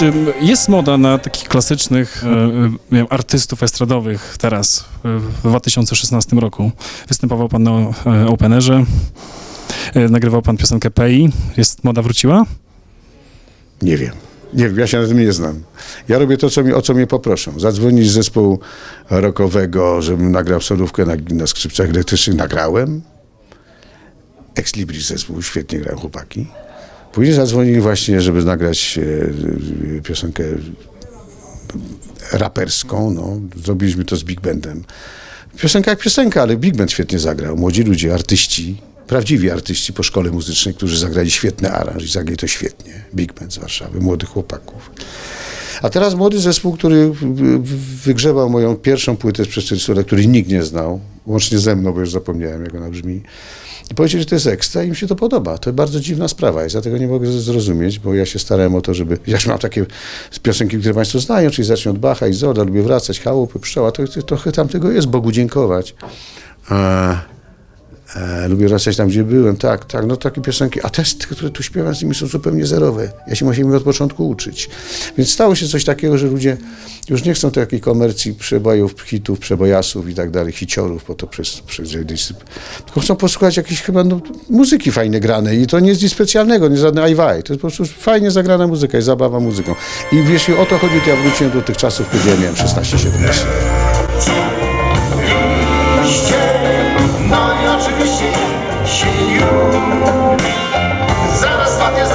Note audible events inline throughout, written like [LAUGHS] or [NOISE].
Czy jest moda na takich klasycznych e, e, wiem, artystów estradowych teraz, e, w 2016 roku? Występował pan na e, Openerze, e, nagrywał pan piosenkę PEI. Jest moda wróciła? Nie wiem. Nie wiem, ja się na tym nie znam. Ja robię to, co mi, o co mnie poproszą. Zadzwonić z zespołu rockowego, żebym nagrał solówkę na, na skrzypcach elektrycznych. Nagrałem. Ex Libris zespół, świetnie grają chłopaki. Później zadzwonili właśnie, żeby nagrać e, e, piosenkę raperską. No. Zrobiliśmy to z Big Bandem. Piosenka jak piosenka, ale Big Band świetnie zagrał. Młodzi ludzie, artyści, prawdziwi artyści po szkole muzycznej, którzy zagrali świetny aranż i zagrali to świetnie. Big Band z Warszawy, młodych chłopaków. A teraz młody zespół, który wygrzebał moją pierwszą płytę z przestępstwa, której nikt nie znał, łącznie ze mną, bo już zapomniałem, jak ona brzmi. I powiedzieli, że to jest ekstra i im się to podoba. To bardzo dziwna sprawa jest. Ja tego nie mogę zrozumieć, bo ja się starałem o to, żeby... [LAUGHS] Ja już mam takie piosenki, które Państwo znają, czyli zacznie od Bacha i Zoda, lubię wracać, chałupy, pszczoła, to, to trochę tam tego jest, Bogu dziękować. E, E, lubię wracać tam, gdzie byłem, tak, tak, no takie piosenki, a te, które tu śpiewam z nimi są zupełnie zerowe. Ja się musiałem od początku uczyć. Więc stało się coś takiego, że ludzie już nie chcą takiej komercji przebojów, hitów, przebojasów i tak dalej, hiciorów, bo to przez, przez tylko chcą posłuchać jakiejś chyba no, muzyki fajnie granej i to nie jest nic specjalnego, nie żadne ajwaj, to jest po prostu fajnie zagrana muzyka i zabawa muzyką. I jeśli o to chodzi, to ja wróciłem do tych czasów, kiedy ja miałem 16-17 No i oczywiście się już. Zaraz spadnie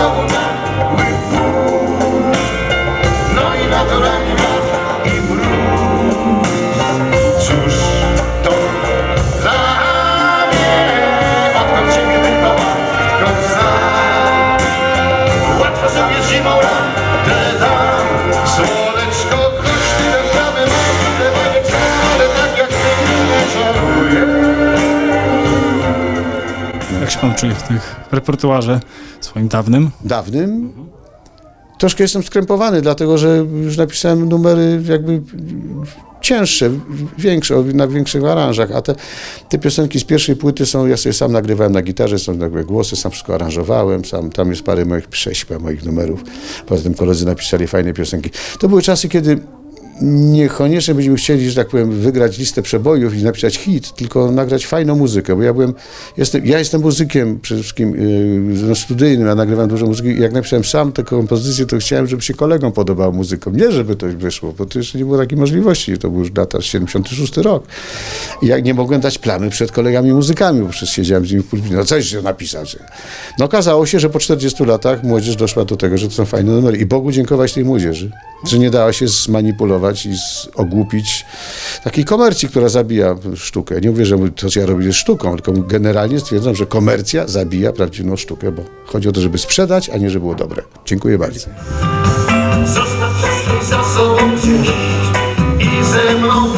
Jak się pan czuje w tych repertuarze swoim dawnym? dawnym. Troszkę jestem skrępowany, dlatego że już napisałem numery jakby cięższe, większe, na większych aranżach, a te, te piosenki z pierwszej płyty są, ja sobie sam nagrywałem na gitarze, są jakby głosy, sam wszystko aranżowałem, sam, tam jest parę moich prześpa, moich numerów, poza tym koledzy napisali fajne piosenki. To były czasy, kiedy niekoniecznie byśmy chcieli, że tak powiem, wygrać listę przebojów i napisać hit, tylko nagrać fajną muzykę, bo ja byłem, jestem, ja jestem muzykiem przede wszystkim yy, no, studyjnym, ja nagrywam dużo muzyki jak napisałem sam tę kompozycję, to chciałem, żeby się kolegom podobało muzyką. Nie, żeby to wyszło, bo to jeszcze nie było takiej możliwości, to był już data 76 rok. I jak nie mogłem dać plamy przed kolegami muzykami, bo przecież siedziałem z nimi w pulpicie, no coś się napisał. No okazało się, że po 40 latach młodzież doszła do tego, że to są fajne numery i Bogu dziękować tej młodzieży, że nie dała się zmanipulować i ogłupić takiej komercji, która zabija sztukę. Nie mówię, że to, co ja robię, jest sztuką, tylko generalnie stwierdzam, że komercja zabija prawdziwą sztukę, bo chodzi o to, żeby sprzedać, a nie, żeby było dobre. Dziękuję bardzo. Zostaw za sobą i ze mną